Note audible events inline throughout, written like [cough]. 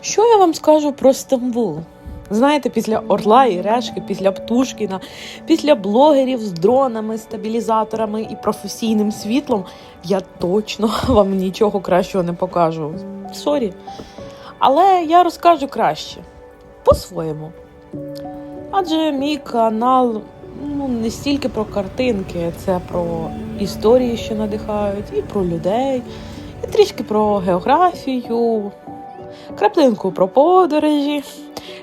Що я вам скажу про Стамбул? Знаєте, після Орла і Решки, після Птушкіна, після блогерів з дронами, стабілізаторами і професійним світлом, я точно [laughs] вам нічого кращого не покажу. Сорі. Але я розкажу краще. По-своєму. Адже мій канал ну, не стільки про картинки, це про історії, що надихають, і про людей, трішки про географію, краплинку про подорожі.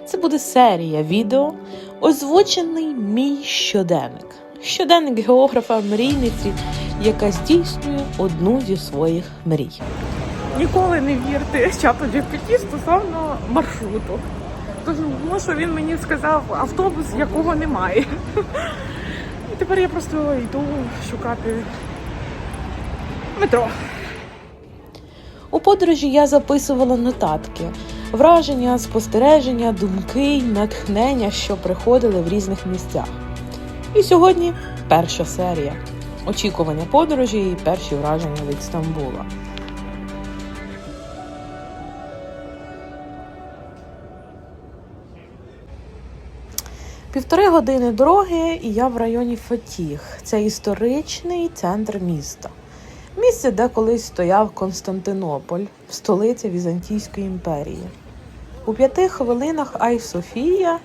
Це буде серія відео, озвучений мій щоденник. Щоденник географа мрійниці, яка здійснює одну зі своїх мрій. Ніколи не вірте чату GPT стосовно маршруту. Тому що він мені сказав автобус, якого немає. І тепер я просто йду шукати метро. У подорожі я записувала нотатки, враження, спостереження, думки, й натхнення, що приходили в різних місцях. І сьогодні перша серія очікування подорожі і перші враження від Стамбула. Півтори години дороги, і я в районі Фатіх. Це історичний центр міста. Місце, де колись стояв Константинополь, столиця Візантійської імперії. У п'яти хвилинах Ай Софія,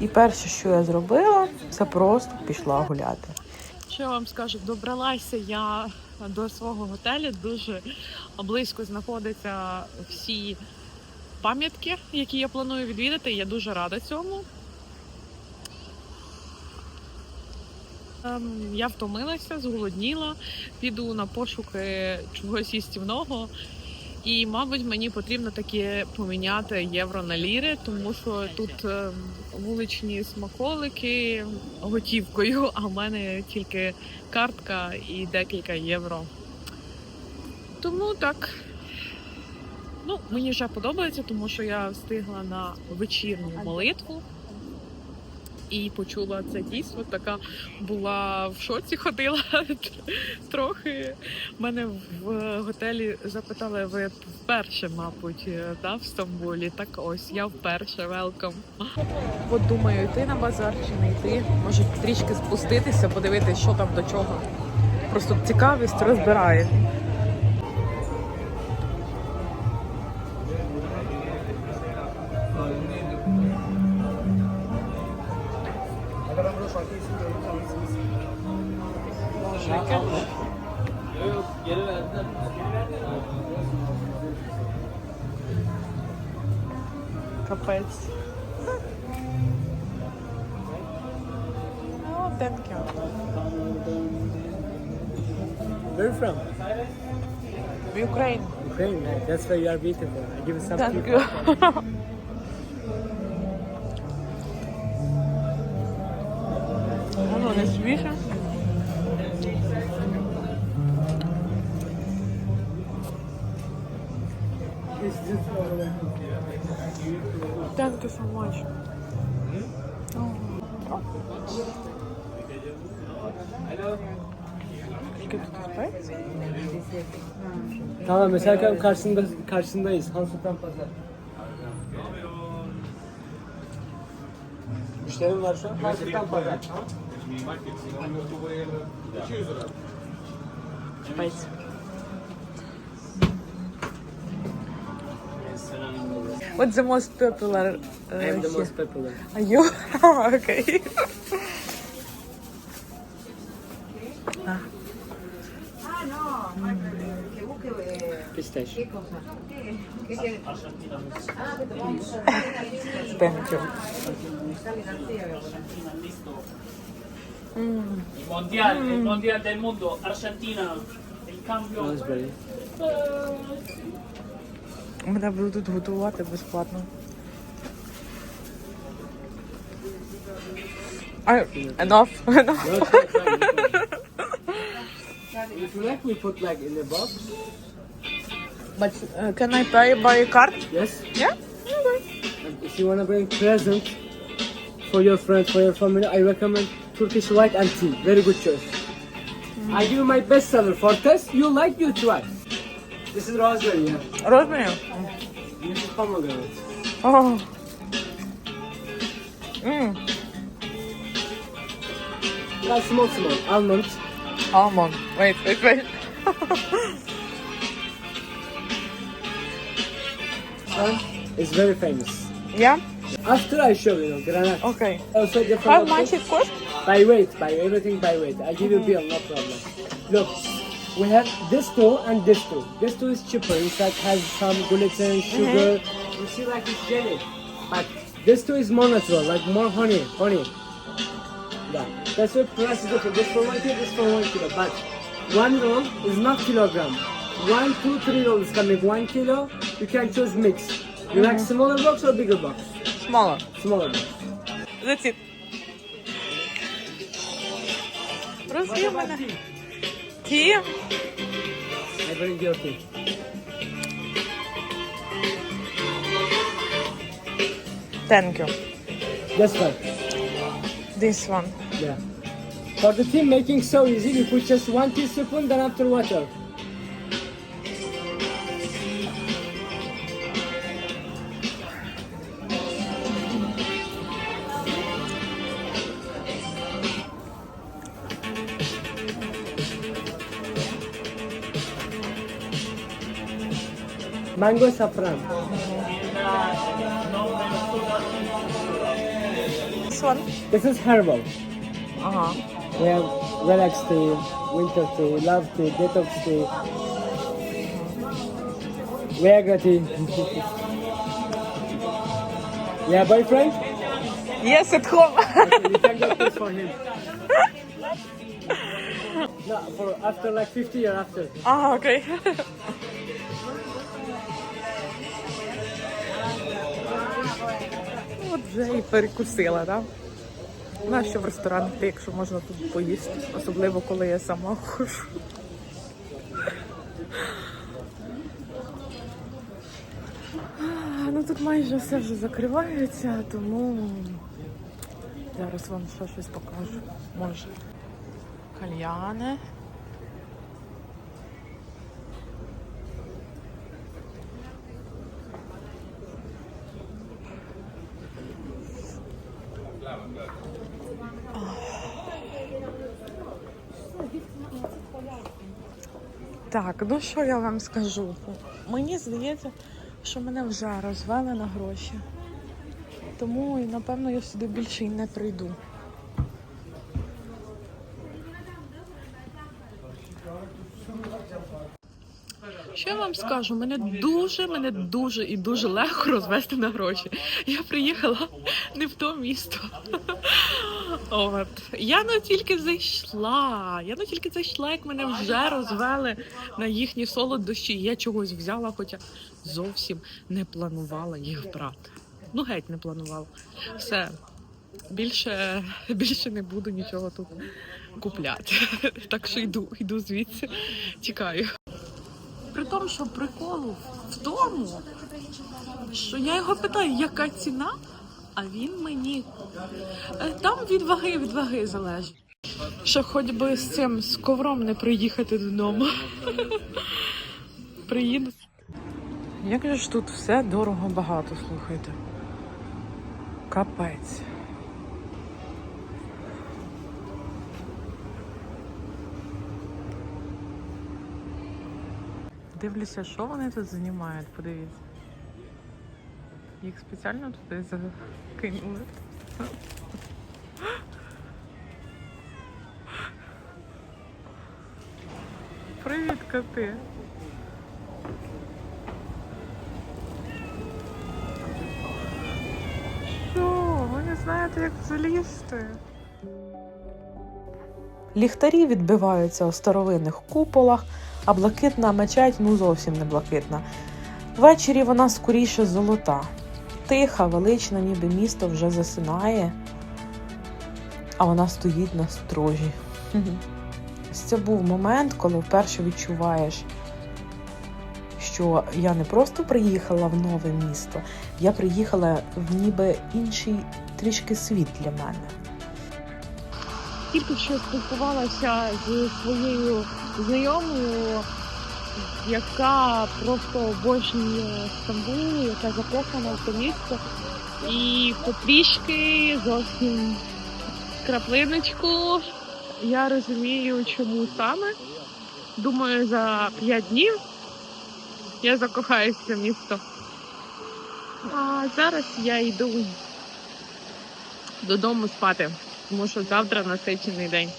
і перше, що я зробила, це просто пішла гуляти. Що вам скажу, добралася я до свого готелю. Дуже близько знаходяться всі пам'ятки, які я планую відвідати. Я дуже рада цьому. Я втомилася, зголодніла, піду на пошуки чогось їстівного. І, мабуть, мені потрібно таки поміняти євро на ліри, тому що тут ем, вуличні смаколики готівкою, а в мене тільки картка і декілька євро. Тому так. Ну, мені вже подобається, тому що я встигла на вечірню молитву і почула це дійство. Така була в шоці, ходила [laughs] трохи. Мене в готелі запитали, ви вперше, мабуть, да, в Стамбулі. Так ось я вперше, велкам. От думаю, йти на базар чи не йти. Може трішки спуститися, подивитися, що там до чого. Просто цікавість розбирає. Çekin. Yok oh, that girl. Where you from? Ukraine. Ukraine, that's why you are beautiful. I give some that people. girl. Thank you so much. Tamam mesela karşısında karşısındayız. Han Sultan Pazar. Müşterim var şu an. Han Sultan Pazar. 200 lira. Spice. What's the most popular? Uh, I'm the most popular. Are you? [laughs] Oh, okay. ah. Thank you. Mm. Il mm. il del mondo, Argentina, il cambio. Raspberry. Мене будуть готувати безплатно. I, enough. enough. No, try, try, no problem. If you like, we put like in a box. But uh, can I pay by card? Yes. Yeah. And if you wanna bring present for your friends, for your family, I recommend Turkish white and tea. Very good choice. I give you my best seller for test. You like, you try. This is rosemary. yeah. Rosemary. This is pomegranate. Oh. Mmm. That's small, small. Almond. Almond. Wait, wait, wait. [laughs] It's very famous. Yeah? After I show you granite. Okay. Oh, also. How much it cost? By weight, by everything by weight. I give you mm-hmm. bill, no problem. Look, we have this two and this two. This two is cheaper. Inside has some gluten, sugar. You see, like it's jelly. But this two is more natural, like more honey, honey. Yeah, that's why price is different. This for one kilo, this for one kilo. But one roll is not kilogram. One, two, three rolls coming one kilo. You can choose mix. You like smaller box or bigger box? Smaller. Smaller box. That's it. Розвів aqui. your guilty. Thank you. That's right. This one. Yeah. For the tea making so easy, you put just one teaspoon, then after water. mango saffron. This one? This is herbal. Uh-huh. We have relax tea, winter tea, love tea, detox tea, are tea. [laughs] yeah, boyfriend? Yes, at home. okay, you can get this for him. [laughs] no, for after like 50 years after. Ah, okay. [laughs] От вже і перекусила, так? Нащо в ресторан йти, якщо можна тут поїсти, особливо коли я сама хожу. Ну тут майже все вже закривається, тому зараз вам ще щось покажу. Може. Кальяни. Так, ну що я вам скажу? Мені здається, що мене вже розвели на гроші. Тому напевно я сюди більше і не прийду. Що я вам скажу? Мене дуже, мене дуже і дуже легко розвести на гроші. Я приїхала не в то місто. От. Я не тільки зайшла. Я не тільки зайшла, як мене вже розвели на їхні солодощі. Я чогось взяла, хоча зовсім не планувала їх брати. Ну, геть не планувала. Все. Більше, більше не буду нічого тут купляти. Так що йду, йду звідси, тікаю. При тому, що прикол в тому, що я його питаю, яка ціна, а він мені Е, там від ваги від ваги залежить. Що хоч би з цим з ковром не приїхати додому. [laughs] Приїду. Як же ж тут все дорого багато, слухайте. Капець. Дивлюся, що вони тут знімають, подивіться. Їх спеціально туди закинули. Привіт, коти. Що? Ви не знаєте, як залізти? Ліхтарі відбиваються у старовинних куполах, а блакитна мечеть ну зовсім не блакитна. Ввечері вона скоріше золота. Тиха, велична, ніби місто вже засинає, а вона стоїть на строжі. Ось Це був момент, коли вперше відчуваєш, що я не просто приїхала в нове місто, я приїхала в ніби інший трішки світ для мене. Тільки що спілкувалася зі своєю знайомою яка просто обожнює Стамбул, яка закохана в це місто. І потрішки зовсім краплиночку. Я розумію, чому саме. Думаю, за 5 днів я закохаюсь в це місто. А зараз я йду додому спати, тому що завтра насичений день.